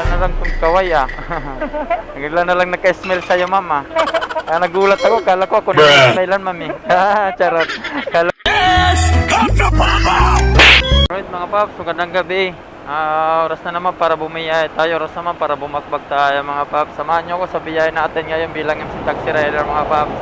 Bigla na lang itong kaway ah. Bigla na lang naka-smell sa'yo ma'am ah. Kaya nagulat ako, kala ko ako na kailan mami. Ah, charot. Kala Alright mga paps, magandang gabi. Ah, oras na naman para bumiyay tayo, oras naman para bumakbag tayo mga paps. Samahan nyo ako sa biyay natin ngayon bilang MC Taxi Rider mga paps.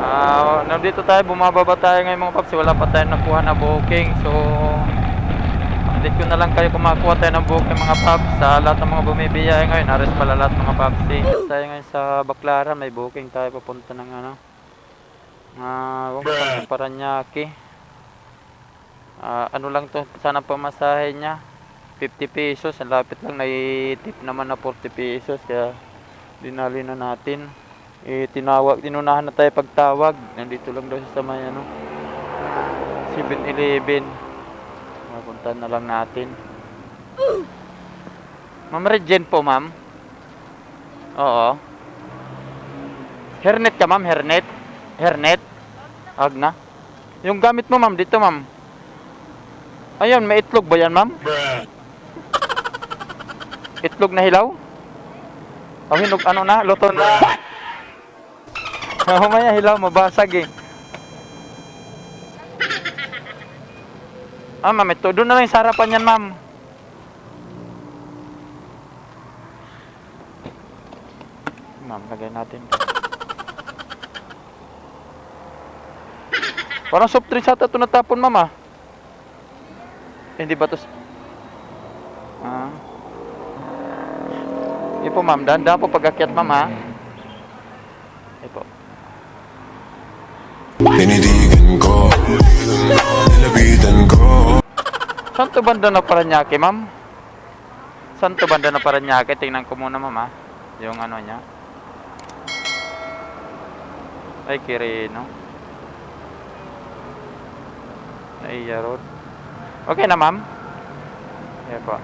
Ah, nandito tayo, bumababa tayo ngayon mga paps. Wala pa tayong nakuha na booking. So, na lang kayo kung makakuha tayo ng booking mga paps. Sa lahat ng mga bumibiyay ngayon, ares pala lahat mga paps. Eh. Tayo ngayon sa Baclaran, may booking tayo papunta ng ano. Ah, uh, sa Paranaque. Ah, ano lang to, sana pamasahe niya. 50 pesos, ang lapit lang, nai-tip naman na 40 pesos, kaya dinali na natin. Eh, tinawag, tinunahan na tayo pagtawag. Nandito lang daw sa may ano, 7-Eleven. Mapunta na lang natin. Ma'am Regen po, ma'am. Oo. Hernet ka, ma'am, hernet. Hernet. Agna. Yung gamit mo, ma'am, dito, ma'am. Ayun, may itlog ba yan, ma'am? Itlog na hilaw? O hinog ano na? Luto na? Mamaya hilaw, mabasag eh. Ah, ma'am, ito. Doon na lang yung sarapan yan, ma'am. Ma'am, lagay natin. Parang soft drinks ata ito natapon, ma'am ah. Eh, Hindi ba to? s- Ah. Ipo ma'am, dahan po pag-akyat ma'am. Ipo. Tinitigan ko Nilapitan ko Saan to banda na Paranaque ma'am? Saan to banda na Paranaque? Tingnan ko muna ma'am ha. Yung ano niya. Ay, Kirino. Naiya road. Okay na ma'am? Yan po.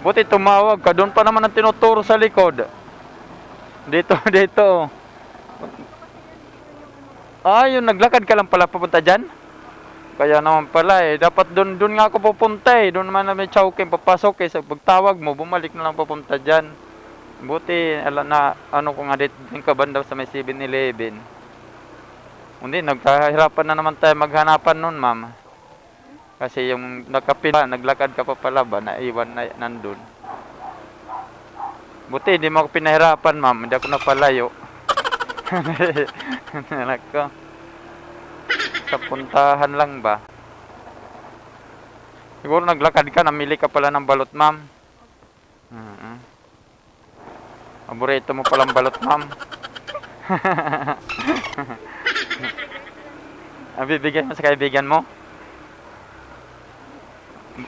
Buti tumawag ka. Doon pa naman ang tinuturo sa likod. Dito, dito. Ah, yun, naglakad ka lang pala papunta dyan? Kaya naman pala eh. Dapat doon, doon nga ako pupunta eh. Doon naman na may chowking papasok eh. Sa pagtawag mo, bumalik na lang papunta dyan. Buti, ala na, ano ko nga dito, din ka banda sa may 7-Eleven. Hindi, nagkahirapan na naman tayo maghanapan nun, ma'am. Kasi yung nakapila, naglakad ka pa pala ba, naiwan na nandun. Buti, hindi mo ako pinahirapan, ma'am. Hindi ako napalayo. Nako. Sa puntahan lang ba? Siguro naglakad ka, namili ka pala ng balot, ma'am. Mm Paborito mo palang balot, ma'am. Ang bibigyan mo sa kaibigan mo?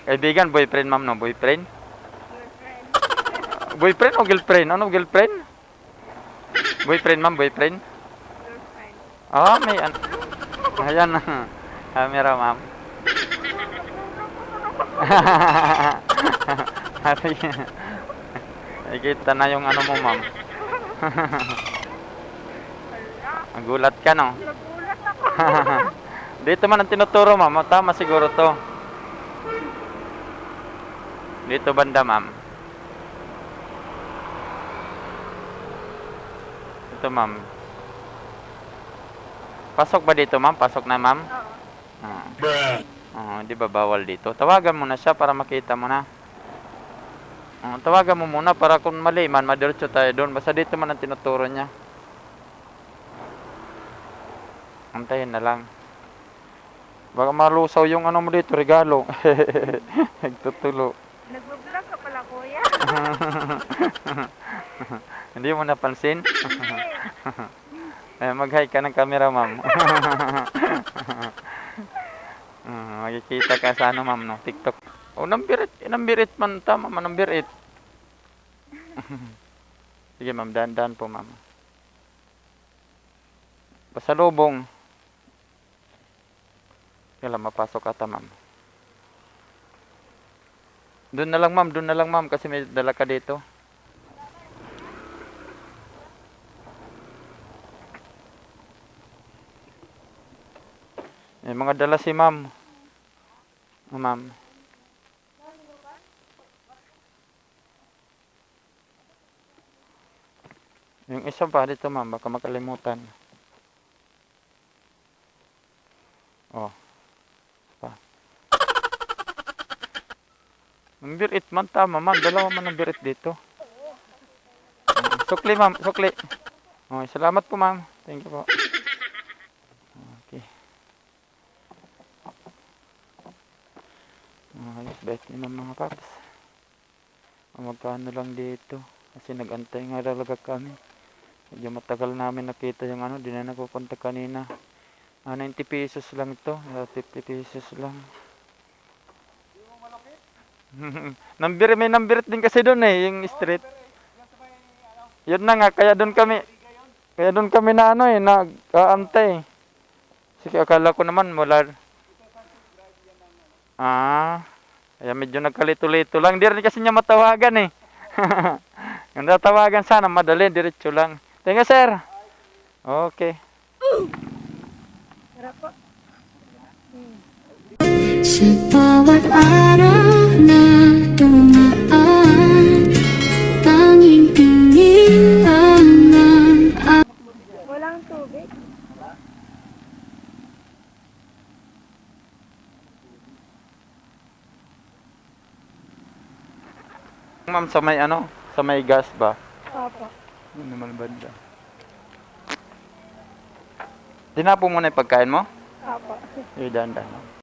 Kaibigan, boyfriend, ma'am, no? Boyfriend? Boyfriend o girlfriend? Ano, girlfriend? Boyfriend, ma'am, boyfriend? Ah, may an... Ayan na. Camera, ma'am. Hari. Nakikita na yung ano mo, ma'am. Nagulat ka, no? Dito man ang tinuturo, ma'am. Tama siguro to. Dito banda, ma'am. Ito, ma'am. Pasok ba dito, ma'am? Pasok na, ma'am? Oo. Oo, di ba bawal dito? Tawagan mo na siya para makita mo na. Oo, tawagan mo muna para kung mali man, madiretso tayo doon. Basta dito man ang tinuturo niya. Antayin na lang. Baka malusaw yung ano mo dito, regalo. Nagtutulo. Nagbablog ka pala, kuya. Hindi mo napansin? eh, mag-hi ka ng camera, ma'am. Hmm, makikita ka sa ano, ma'am, no? TikTok. Oh, number 8. Number 8 man. Tama man, number 8. Sige, ma'am. Dahan-dahan po, ma'am. Pasalubong. Kailan mapasok ata, ma'am. Doon na lang, ma'am. Doon na lang, ma'am. Kasi may dala ka dito. May mga dala si ma'am. Oh, ma'am. Yung isa pa dito ma'am, baka makalimutan. Oh. Pa. Ang birit man tama ma'am, dalawa man ang birit dito. Sukli ma'am, sukli. Oh, salamat po ma'am. Thank you po. Bait ni ma'am mga paps. Ang magkano lang dito. Kasi nagantay nga talaga kami. Medyo matagal namin nakita yung ano, di na napupunta kanina. Ah, 90 pesos lang ito. Ah, 50 pesos lang. number, may number din kasi doon eh, yung street. Yun na nga, kaya doon kami, kaya doon kami na ano eh, nag-aantay. Sige, akala ko naman wala. Ah, kaya medyo nagkalito-lito lang. Di rin kasi niya matawagan eh. Kung natawagan sana, madali, diretso lang. You, sir. Okay. Sa bawat araw Ma'am, sa may ano? Sa may gas ba? Opo. Ano naman banda? Tinapo mo na yung pagkain mo? Opo. Eh, dahan-dahan.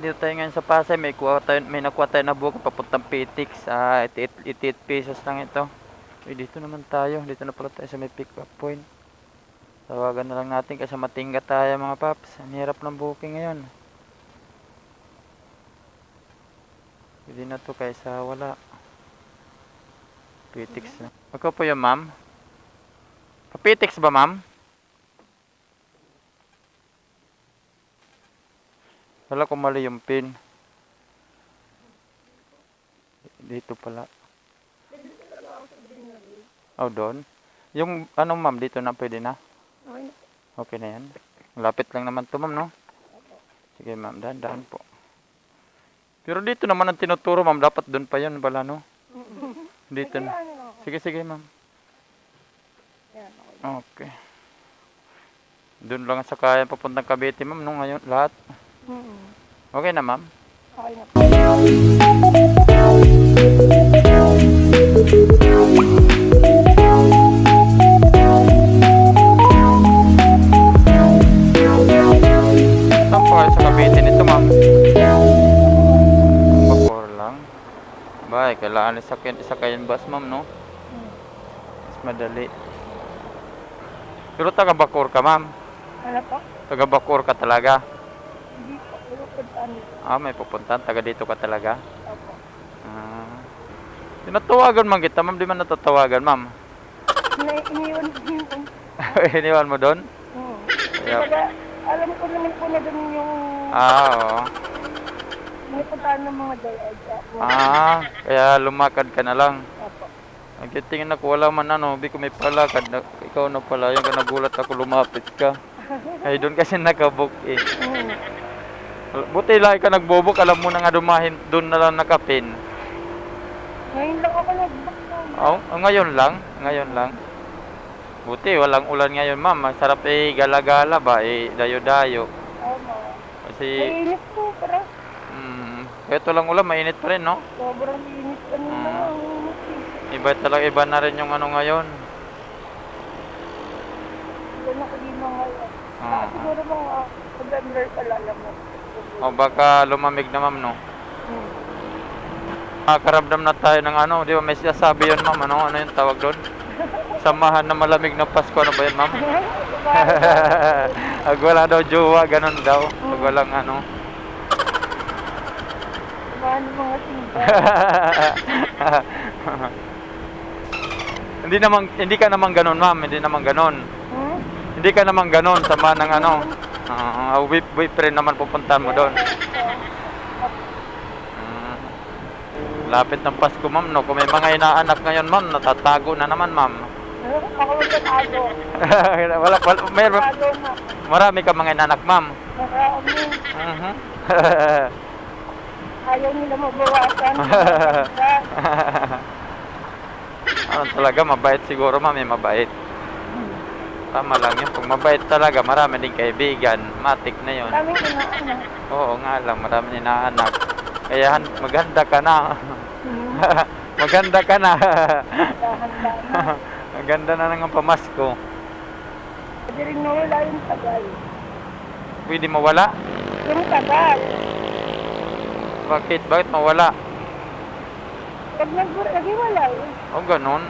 Dito tayo ngayon sa Pasay. May, kuha tayo, may nakuha tayo na buhok papuntang Pitix. Ah, 88 pesos lang ito. Eh, dito naman tayo. Dito na pala tayo sa may pick up point. Tawagan na lang natin kasi matingga tayo mga paps. Ang hirap ng booking ngayon. Hindi na to kaysa wala. Pitix na. Ako po yung ma'am. Kapitix ba ma'am? Wala ko mali yung pin. Dito pala. Oh, doon. Yung ano ma'am, dito na pwede na. Okay. Na yan. Lapit lang naman to ma'am, no? Sige ma'am, dahan-dahan po. Pero dito naman ang tinuturo ma'am, dapat doon pa yun pala, no? Dito na. Sige, sige ma'am. Okay. Doon lang sa kaya papuntang Cavite ma'am, no? Ngayon, lahat. Okay na ma'am? Okay na po. Saan po kayo sa Cavite nito, ma'am? Bacor lang. Bay, kailangan isa kayo, isa kayo bus, ma'am, no? Mas madali. Pero taga Bacor ka, ma'am. Ano po? Taga Bacor ka talaga. Hindi po. Puntaan dito. Ah, may pupuntahan. Taga dito ka talaga. Opo. Ah. Tinatawagan man kita, ma'am. Di man natatawagan, ma'am. Iniwan ko yung... Iniwan mo doon? Hmm. Kaya, Taga, alam ko naman po na doon yung Ah, oo. may puntahan ng mga dalaga. Ah, kaya lumakad ka na lang. Opo. Nagtitingin ako, wala man ano, di ko may palakad. Na, ikaw na pala, yung nagulat ako, lumapit ka. Ay, doon kasi nakabook eh. Buti lang ka nagbubuk, alam mo na nga dumahin, doon na lang nakapin. Ngayon lang ako nag-book na. Oh, oh, ngayon lang, ngayon lang. Buti, walang ulan ngayon, ma'am. Masarap eh, gala-gala ba, eh, dayo-dayo. Kasi, Mainit po, pero mm, kahit walang ulan, mainit pa rin, no? sobrang init kanina. Ah. Ang init eh. Iba talaga, iba na rin yung ano ngayon. Doon ako di mga Ah. ah. siguro mga November pala naman. O baka lumamig na, ma'am, no? Hmm. Makaramdam na tayo ng ano, di ba may sinasabi yun ma'am, ano, ano yung tawag doon? Samahan na malamig na Pasko, ano ba yun ma'am? Pag wala daw jowa, ganun daw. Pag walang ano. Samahan ng mga simba. hindi naman, hindi ka naman ganun ma'am, hindi naman ganun. Hmm? Hindi ka naman ganun, samahan ng ano. Uh, whip, boyfriend naman pupuntahan mo doon. Mm. Lapit ng Pasko ma'am, no? Kung may mga inaanak ngayon ma'am, natatago na naman ma'am. Ako wala, wala, may, marami ka mga inaanak ma'am. Marami. Mhm. Ayaw nila mabawasan. ano talaga, mabait siguro ma'am, eh, mabait. Tama lang yun. Kung mabait talaga, marami din kaibigan. Matik na yun. Daming inaanak. Oo nga lang, marami din inaanak. Kaya han- maghanda ka na. Maghanda ka na. Dahan-dahan na. Maganda na ng pamasko. Pwede rin nawala yung tagal. Pwede mawala? Yung tagal. Bakit? Bakit mawala? Pag nag- nag-iwalay, O ganun.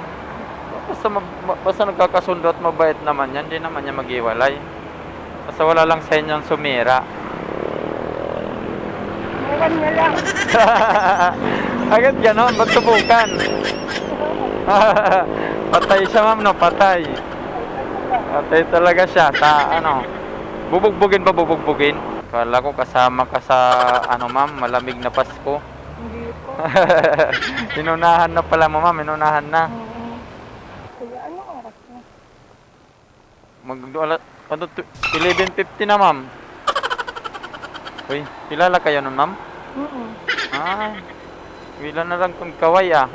Basta, ma- ma- basta nagkakasundo at mabait naman yan, hindi naman niya mag-iwalay. Basta wala lang sa inyong sumira. ewan niya lang. Agad ganon, ba't subukan? patay siya ma'am, no? Patay. Patay talaga siya. Ta, ano, bubugbugin ba bubugbugin? Kala ko kasama ka sa, ano ma'am, malamig na Pasko. Hindi po. inunahan na pala mo ma'am, inunahan na. Hmm. Kaya ano oras na? Mag, ala, ano, tu- 11.50 na ma'am. Uy, kilala kayo nun ma'am? Mm-mm. Ah, bila na lang kung kaway ah.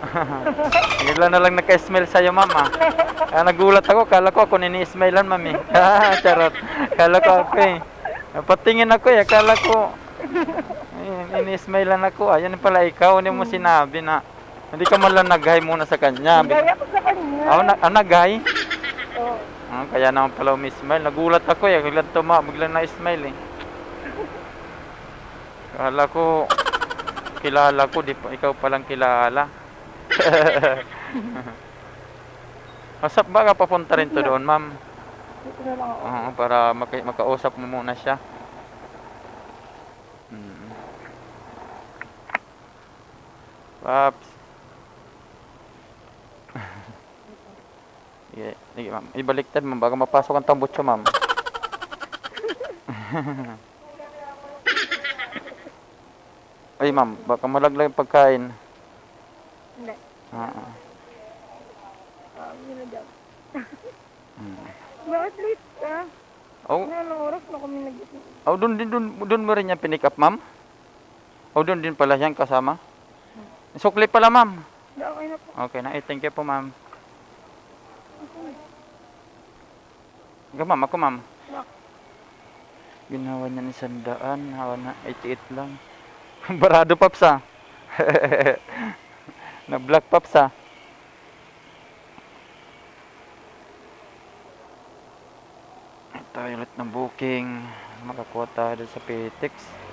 bila na lang naka-smile sa'yo ma'am ah. Ah, nagulat ako, kala ko ako nini-smilean ma'am eh. Ah, charot. Kala ko ako eh. Napatingin ako eh, kala ko. Eh, ini-smilean ako ah. Yan pala ikaw, hindi mo sinabi na. Hindi ka man lang nag-hi muna sa kanya. Bi- Gaya ko sa kanya. Ah, na, ah, nag-hi? Oo. Ah, kaya naman pala umi-smile. Nagulat ako eh. Biglang tuma, biglang na-smile eh. Kala ko, kilala ko, di pa, ikaw palang kilala. Masap ba ka papunta rin to doon, ma'am? Oo, para maka- makausap mo muna siya. Mm. Paps. Sige, sige ma'am. Ibaliktad ma'am, bago mapasok ang tambutso ma'am. Ay ma'am, baka malaglag yung pagkain. Hindi. Ah, Ah, yun na daw. mm. Bakit late ka? Oh, Ano, anong oras na kami nag-isip? oh doon din doon, doon mo rin yan pinick up, ma'am? Oh, doon din pala yan kasama. Sukli pala, ma'am. Okay na po. Okay na, eh, thank you po, ma'am. Ikaw, ma'am, ako, ma'am. Ginawa niya ni sandaan, hawa na 88 lang. Barado, paps, ah. na black paps, ah. Tayo ulit ng booking. Makakuha tayo sa PTX.